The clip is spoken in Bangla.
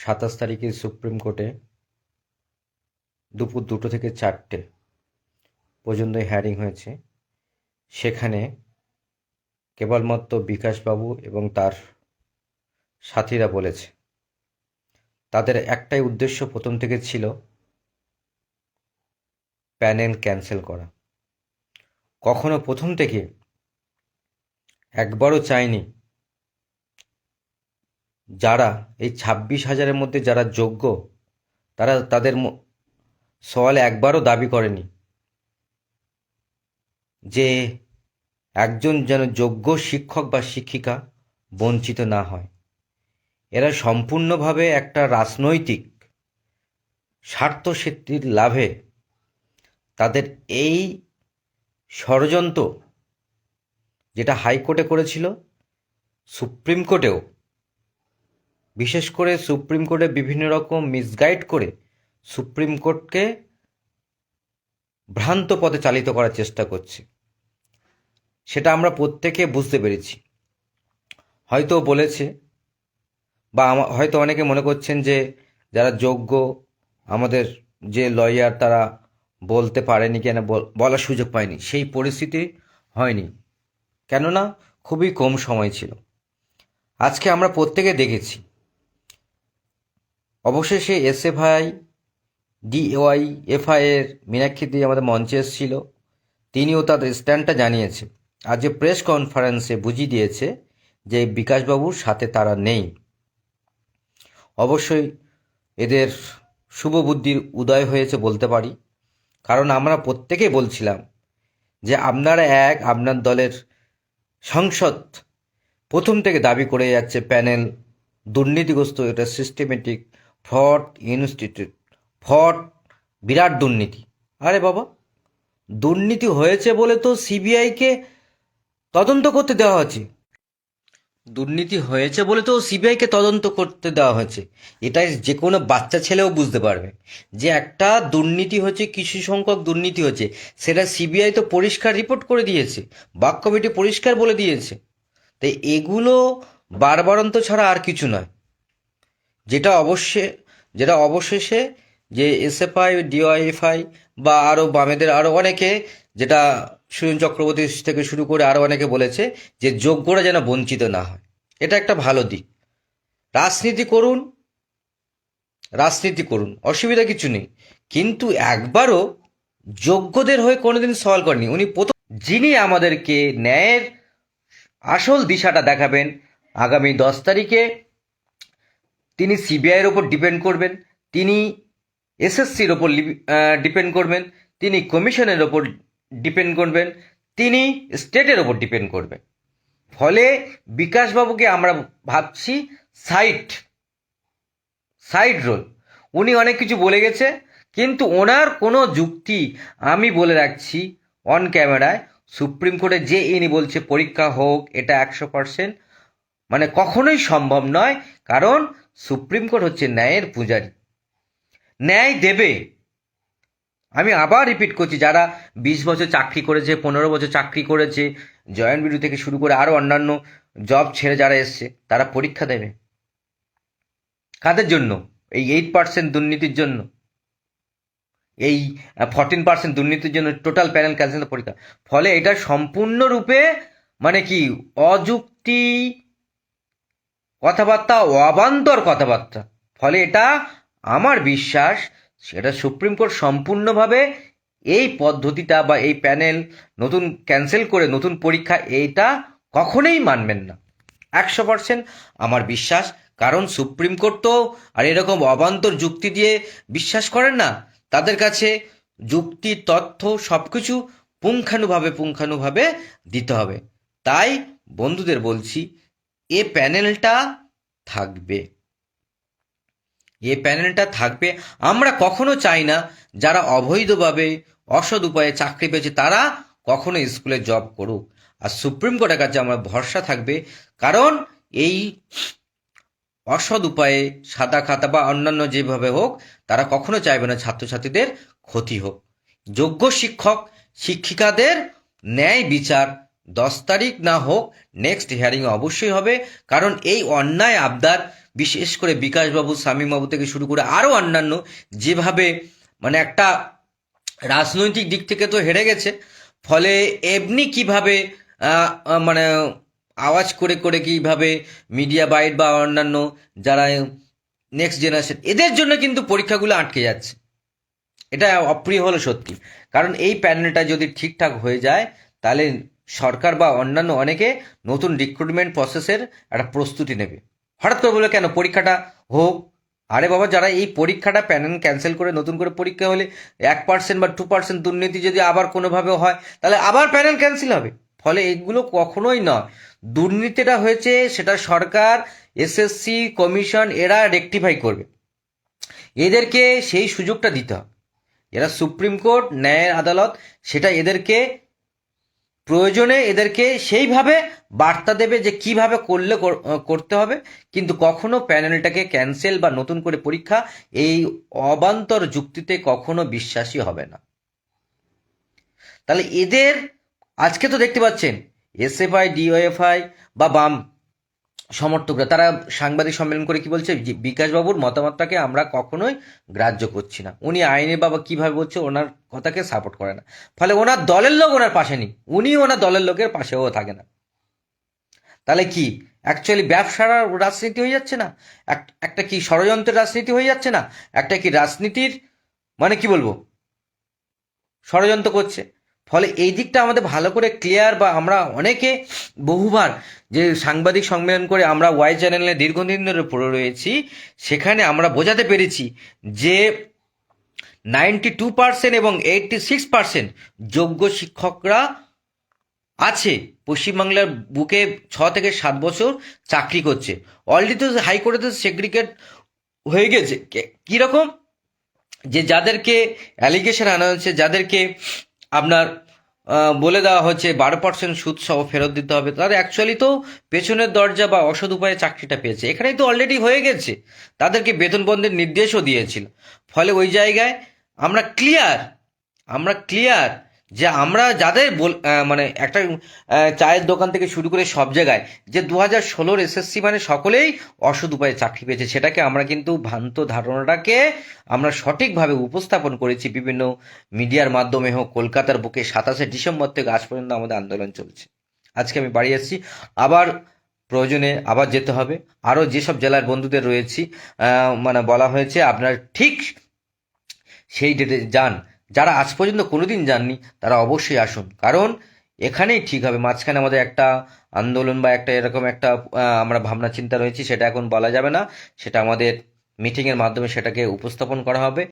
সাতাশ তারিখে সুপ্রিম কোর্টে দুপুর দুটো থেকে চারটে পর্যন্ত হ্যারিং হয়েছে। সেখানে কেবলমাত্র বিকাশবাবু এবং তার সাথীরা বলেছে। তাদের একটাই উদ্দেশ্য প্রথম থেকে ছিল প্যানেল ক্যান্সেল করা। কখনো প্রথম থেকে একবারও চায়নি যারা এই ছাব্বিশ হাজারের মধ্যে যারা যোগ্য, তারা তাদের সওয়ালে একবারও দাবি করেনি যে একজন যেন যোগ্য শিক্ষক বা শিক্ষিকা বঞ্চিত না হয়। এরা সম্পূর্ণভাবে একটা রাজনৈতিক স্বার্থ স্বার্থসিদ্ধির লাভে তাদের এই ষড়যন্ত্র যেটা হাইকোর্টে করেছিল, সুপ্রিম কোর্টেও বিশেষ করে সুপ্রিম কোর্টে বিভিন্ন রকম মিসগাইড করে সুপ্রিম কোর্টকে ভ্রান্ত পথে চালিত করার চেষ্টা করছে। সেটা আমরা প্রত্যেকে বুঝতে পেরেছি। হয়তো বলেছে বা হয়তো অনেকে মনে করছেন যে যারা যোগ্য, আমাদের যে লয়ার তারা বলতে পারেনি কেন, বল- বলার সুযোগ পায়নি, সেই পরিস্থিতি হয়নি। কেননা খুবই কম সময় ছিল। আজকে আমরা প্রত্যেকে দেখেছি অবশেষে এসএফআই ডিওয়াই এর মীনাক্ষী দিয়ে আমাদের মঞ্চে এসেছিল। তিনিও তাদের স্ট্যান্ডটা জানিয়েছে। আজ যে প্রেস কনফারেন্সে বুঝিয়ে দিয়েছে যে বিকাশবাবুর সাথে তারা নেই। অবশ্যই এদের শুভ বুদ্ধির উদয় হয়েছে বলতে পারি। কারণ আমরা প্রত্যেকেই বলছিলাম যে আপনারা এক, আপনার দলের সংসদ প্রথম থেকে দাবি করে যাচ্ছে প্যানেল দুর্নীতিগ্রস্ত, এটা সিস্টেমেটিক ফ্রড ইনস্টিটিউট ফ্রড বিরাট দুর্নীতি। আরে বাবা, দুর্নীতি হয়েছে বলে তো সিবিআইকে তদন্ত করতে দেওয়া হয়েছে। দুর্নীতি হয়েছে বলে তো সিবিআইকে তদন্ত করতে দেওয়া হয়েছে। এটা যে কোনো বাচ্চা ছেলেও বুঝতে পারবে যে একটা দুর্নীতি হচ্ছে, কিছু সংখ্যক দুর্নীতি হচ্ছে। সেটা সিবিআই তো পরিষ্কার রিপোর্ট করে দিয়েছে বাক পরিষ্কার বলে দিয়েছে। তাই এগুলো বারবারন্ত ছাড়া আর কিছু নয়। যেটা অবশ্যই যেটা অবশেষে যে এসএফআই ডিওয়াইএফআই বা আরও বামেদের আরও অনেকে যেটা সুজন চক্রবর্তী থেকে শুরু করে আরও অনেকে বলেছে যে যোগ্যরা যেন বঞ্চিত না হয়। এটা একটা ভালো দিক। রাজনীতি করুন রাজনীতি করুন, অসুবিধা কিছু নেই। কিন্তু একবারও যোগ্যদের হয়ে কোনোদিন সওয়াল করেনি উনি প্রথম, যিনি আমাদেরকে ন্যায়ের আসল দিশাটা দেখাবেন আগামী দশ তারিখে তিনি সিবিআইয়ের ওপর ডিপেন্ড করবেন, তিনি এসএসসির ওপর ডিপেন্ড করবেন, তিনি কমিশনের ওপর ডিপেন্ড করবেন, তিনি স্টেটের ওপর ডিপেন্ড করবেন। ফলে বিকাশবাবুকে আমরা ভাবছি সাইট সাইড রোল উনি অনেক কিছু বলে গেছে, কিন্তু ওনার কোনো যুক্তি আমি বলে রাখছি অন ক্যামেরায় সুপ্রিম কোর্টে যে ইনি বলছে পরীক্ষা হোক, এটা একশো পার্সেন্ট মানে কখনোই সম্ভব নয়, কারণ সুপ্রিম কোর্ট হচ্ছে ন্যায়ের পূজারী। ন্যায় দেবে। আমি আবার রিপিট করছি, যারা বিশ বছর চাকরি করেছে, পনেরো বছর চাকরি করেছে, জয়েন্ট বিডু থেকে শুরু করে আরও অন্যান্য জব ছেড়ে যারা এসছে, তারা পরীক্ষা দেবে। কাদের জন্য? এই এইট পার্সেন্ট দুর্নীতির জন্য। এই ফর্টিন পার্সেন্ট দুর্নীতির জন্য টোটাল প্যানেল ক্যান্সেল পরীক্ষা। ফলে এটা সম্পূর্ণরূপে মানে কি, অযুক্তি কথাবার্তা অবান্তর কথাবার্তা। ফলে এটা আমার বিশ্বাস, সেটা সুপ্রিম কোর্ট সম্পূর্ণভাবে এই পদ্ধতিটা বা এই প্যানেল নতুন ক্যান্সেল করে নতুন পরীক্ষা এইটা কখনোই মানবেন না। একশো পার্সেন্ট আমার বিশ্বাস, কারণ সুপ্রিম কোর্ট তো আর এরকম অবান্তর যুক্তি দিয়ে বিশ্বাস করেন না। তাদের কাছে যুক্তি, তথ্য সব কিছু পুঙ্খানুভাবে পুঙ্খানুভাবে দিতে হবে। তাই বন্ধুদের বলছি এ প্যানেলটা থাকবে। এ প্যানেলটা থাকবে। আমরা কখনো চাই না যারা অবৈধভাবে, অসৎ উপায়ে চাকরি পেয়েছে, তারা কখনো স্কুলে জব করুক। আর সুপ্রিম কোর্টের কাছে আমার ভরসা থাকবে, কারণ এই অসৎ উপায়ে সাদা খাতা বা অন্যান্য যেভাবে হোক, তারা কখনো চাইবে না ছাত্রছাত্রীদের ক্ষতি হোক। যোগ্য শিক্ষক, শিক্ষিকাদের ন্যায় বিচার দশ তারিখ না হোক নেক্সট হিয়ারিং অবশ্যই হবে। কারণ এই অন্যায় আবদার, বিশেষ করে বিকাশবাবু, শামীমবাবু থেকে শুরু করে আরও অন্যান্য, যেভাবে মানে একটা রাজনৈতিক দিক থেকে তো হেরে গেছে। ফলে এমনি কীভাবে মানে আওয়াজ করে করে কীভাবে মিডিয়া বাইট বা অন্যান্য যারা নেক্সট জেনারেশন এদের জন্য কিন্তু পরীক্ষাগুলো আটকে যাচ্ছে। এটা অপ্রিয় হলো সত্যি। কারণ এই প্যানেলটা যদি ঠিকঠাক হয়ে যায়, তাহলে সরকার বা অন্যান্য অনেকে নতুন রিক্রুটমেন্ট প্রসেসের একটা প্রস্তুতি নেবে। হঠাৎ করে বলে কেন? পরীক্ষাটা হোক। আরে বাবা, যারা এই পরীক্ষাটা প্যানেল ক্যান্সেল করে নতুন করে পরীক্ষা হলে এক পার্সেন্ট বা টু পার্সেন্ট দুর্নীতি যদি আবার কোনোভাবে হয়, তাহলে আবার প্যানেল ক্যান্সেল হবে। ফলে এগুলো কখনোই নয়। দুর্নীতিটা হয়েছে, সেটা সরকার এসএসসি কমিশন এরা রেকটিফাই করবে। এদেরকে সেই সুযোগটা দিতে হবে। এরা সুপ্রিম কোর্ট, ন্যায়ের আদালত, সেটা এদেরকে প্রয়োজনে এদেরকে সেইভাবে বার্তা দেবে যে কীভাবে করলে করতে হবে। কিন্তু কখনো প্যানেলটাকে ক্যান্সেল বা নতুন করে পরীক্ষা এই অবান্তর যুক্তিতে কখনো বিশ্বাসী হবে না। তাহলে এদের, আজকে তো দেখতে পাচ্ছেন, এসএফআই, ডিওএফআই বা বাম সমর্থকরা। তারা সাংবাদিক সম্মেলন করে কি বলছে? বিকাশবাবুর মতামতটাকে আমরা কখনোই গ্রাহ্য করছি না। উনি আইনের বাবা কীভাবে বলছে ওনার কথাকে সাপোর্ট করে না। ফলে ওনার দলের লোক ওনার পাশে নেই। উনি ওনার দলের লোকের পাশেও থাকে না। তাহলে কি? অ্যাকচুয়ালি ব্যবসার রাজনীতি হয়ে যাচ্ছে না? এক- একটা কি ষড়যন্ত্রের রাজনীতি হয়ে যাচ্ছে না? একটা কি রাজনীতির মানে কি বলব? ষড়যন্ত্র করছে। ফলে এই দিকটা আমাদের ভালো করে ক্লিয়ার বা আমরা অনেকে বহুবার যে সাংবাদিক সম্মেলন করে আমরা ওয়াই চ্যানেলে দীর্ঘদিন ধরে পড়ে রয়েছি, সেখানে আমরা বোঝাতে পেরেছি যে নাইনটি টু পার্সেন্ট এবং এইটটি সিক্স পার্সেন্ট যোগ্য শিক্ষকরা আছে, পশ্চিমবাংলার বুকে ছ থেকে সাত বছর চাকরি করছে। অলরেডি তো হাইকোর্টে তো সেগ্রিগেট হয়ে গেছে। কীরকম? যে যাদেরকে অ্যালিগেশন আনা হয়েছে, যাদেরকে আপনার বলে দেওয়া হচ্ছে বারো পার্সেন্ট সুদ সহ ফেরত দিতে হবে। তাদের অ্যাকচুয়ালি তো পেছনের দরজা বা অসৎ উপায়ে চাকরিটা পেয়েছে। এখানেই তো অলরেডি হয়ে গেছে। তাদেরকে বেতন বন্ধের নির্দেশও দিয়েছিল। ফলে ওই জায়গায় আমরা ক্লিয়ার আমরা ক্লিয়ার যে আমরা যাদের মানে একটা চায়ের দোকান থেকে শুরু করে সব জায়গায়, যে দু হাজার ষোলোর এসএসসি মানে সকলেই অসৎ উপায়ে চাকরি পেয়েছে, সেটাকে আমরা কিন্তু ভ্রান্ত ধারণাটাকে আমরা সঠিকভাবে উপস্থাপন করেছি বিভিন্ন মিডিয়ার মাধ্যমে হোক, কলকাতার বুকে সাতাশে ডিসেম্বর থেকে আজ পর্যন্ত আমাদের আন্দোলন চলছে। আজকে আমি বাড়ি এসেছি আবার প্রয়োজনে আবার যেতে হবে। আরও যেসব জেলার বন্ধুদের রয়েছি মানে বলা হয়েছে, আপনার ঠিক সেই ডেটে যান। যারা আজ পর্যন্ত কোনো দিন যাননি, তারা অবশ্যই আসুন। কারণ এখানেই ঠিক হবে। মাঝখানে আমাদের একটা আন্দোলন বা একটা এরকম একটা আমরা ভাবনা চিন্তা রয়েছি, সেটা এখন বলা যাবে না। সেটা আমাদের মিটিংয়ের মাধ্যমে সেটাকে উপস্থাপন করা হবে।